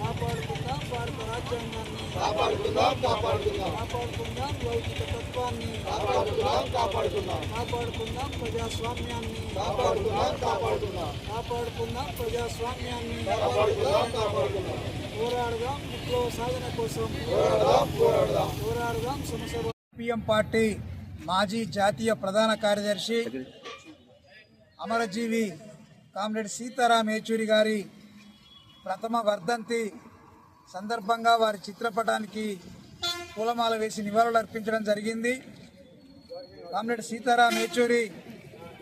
కాపాడుకుందాం భారత రాజ్యాంగాన్ని కాపాడుకుందాం కాపాడుకుందాం కాపాడుకుందాం లౌకిక తత్వాన్ని కాపాడుకుందాం. కాపాడుకుందాం. కాపాడుకుందాం ప్రజాస్వామ్యాన్ని కాపాడుకుందాం కాపాడుకుందాం. కాపాడుకుందాం ప్రజాస్వామ్యాన్ని కాపాడుకుందాం కాపాడుకుందాం. పోరాడదాం విప్లవ సాధన కోసం. పోరాడదాం పోరాడదాం. పోరాడదాం సమస్య పిఎం పార్టీ మాజీ జాతీయ ప్రధాన కార్యదర్శి అమరజీవి కామ్రేడ్ సీతారాం ఏచూరి గారి ప్రథమ వర్ధంతి సందర్భంగా వారి చిత్రపటానికి పూలమాల వేసి నివాళులు అర్పించడం జరిగింది. కామ్రేడ్ సీతారాం యేచూరి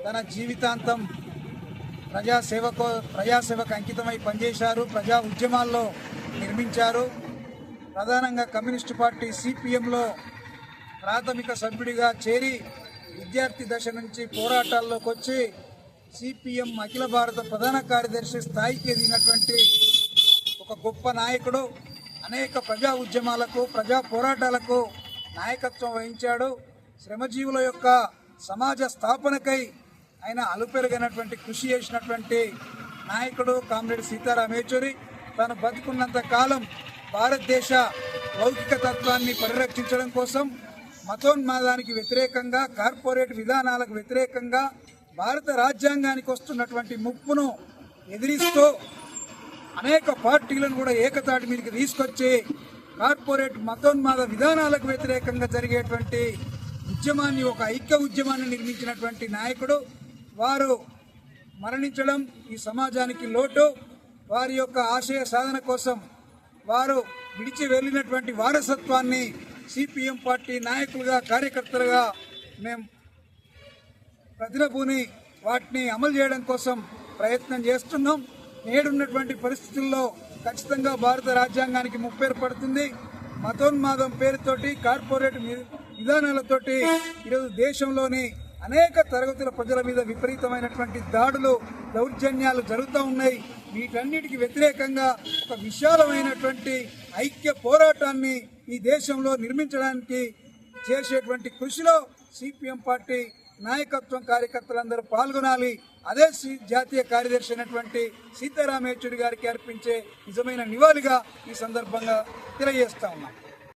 తన జీవితాంతం ప్రజాసేవకు ప్రజాసేవకు అంకితమై పనిచేశారు. ప్రజా ఉద్యమాల్లో నిర్మించారు. ప్రధానంగా కమ్యూనిస్టు పార్టీ సిపిఎంలో ప్రాథమిక సభ్యుడిగా చేరి విద్యార్థి దశ నుంచి పోరాటాల్లోకి వచ్చి సిపిఎం అఖిల భారత ప్రధాన కార్యదర్శి స్థాయికి ఎదిగినటువంటి ఒక గొప్ప నాయకుడు. అనేక ప్రజా ఉద్యమాలకు ప్రజా పోరాటాలకు నాయకత్వం వహించాడు. శ్రమజీవుల యొక్క సమాజ స్థాపనకై ఆయన అలుపెరుగైనటువంటి కృషి చేసినటువంటి నాయకుడు కామ్రేడ్ సీతారాం యేచూరి తాను బతుకున్నంత కాలం భారతదేశ లౌకిక తత్వాన్ని పరిరక్షించడం కోసం మతోన్మాదానికి వ్యతిరేకంగా కార్పొరేట్ విధానాలకు వ్యతిరేకంగా భారత రాజ్యాంగానికి వస్తున్నటువంటి ముప్పును ఎదిరిస్తూ అనేక పార్టీలను కూడా ఏకతాటి మీదకి తీసుకొచ్చి కార్పొరేట్ మతోన్మాద విధానాలకు వ్యతిరేకంగా జరిగేటువంటి ఉద్యమాన్ని ఒక ఐక్య ఉద్యమాన్ని నిర్మించినటువంటి నాయకుడు. వారు మరణించడం ఈ సమాజానికి లోటు. వారి యొక్క ఆశయ సాధన కోసం వారు విడిచి వెళ్ళినటువంటి వారసత్వాన్ని సిపిఎం పార్టీ నాయకులుగా కార్యకర్తలుగా మేము ప్రతినభూని వాటిని అమలు చేయడం కోసం ప్రయత్నం చేస్తున్నాం. నేడున్నటువంటి పరిస్థితుల్లో ఖచ్చితంగా భారత రాజ్యాంగానికి ముప్పేరు పడుతుంది. మతోన్మాదం పేరుతోటి కార్పొరేట్ వి- విధానాలతోటి ఈరోజు దేశంలోని అనేక తరగతుల ప్రజల మీద విపరీతమైనటువంటి దాడులు దౌర్జన్యాలు జరుగుతూ ఉన్నాయి. వీటన్నిటికి వ్యతిరేకంగా ఒక విశాలమైనటువంటి ఐక్య పోరాటాన్ని ఈ దేశంలో నిర్మించడానికి చేసేటువంటి కృషిలో సిపిఎం పార్టీ నాయకత్వం కార్యకర్తలందరూ పాల్గొనాలి. అదే సి- జాతీయ కార్యదర్శి అయినటువంటి సీతారాం గారికి అర్పించే నిజమైన నివాళిగా ఈ సందర్భంగా తెలియజేస్తా ఉన్నాం.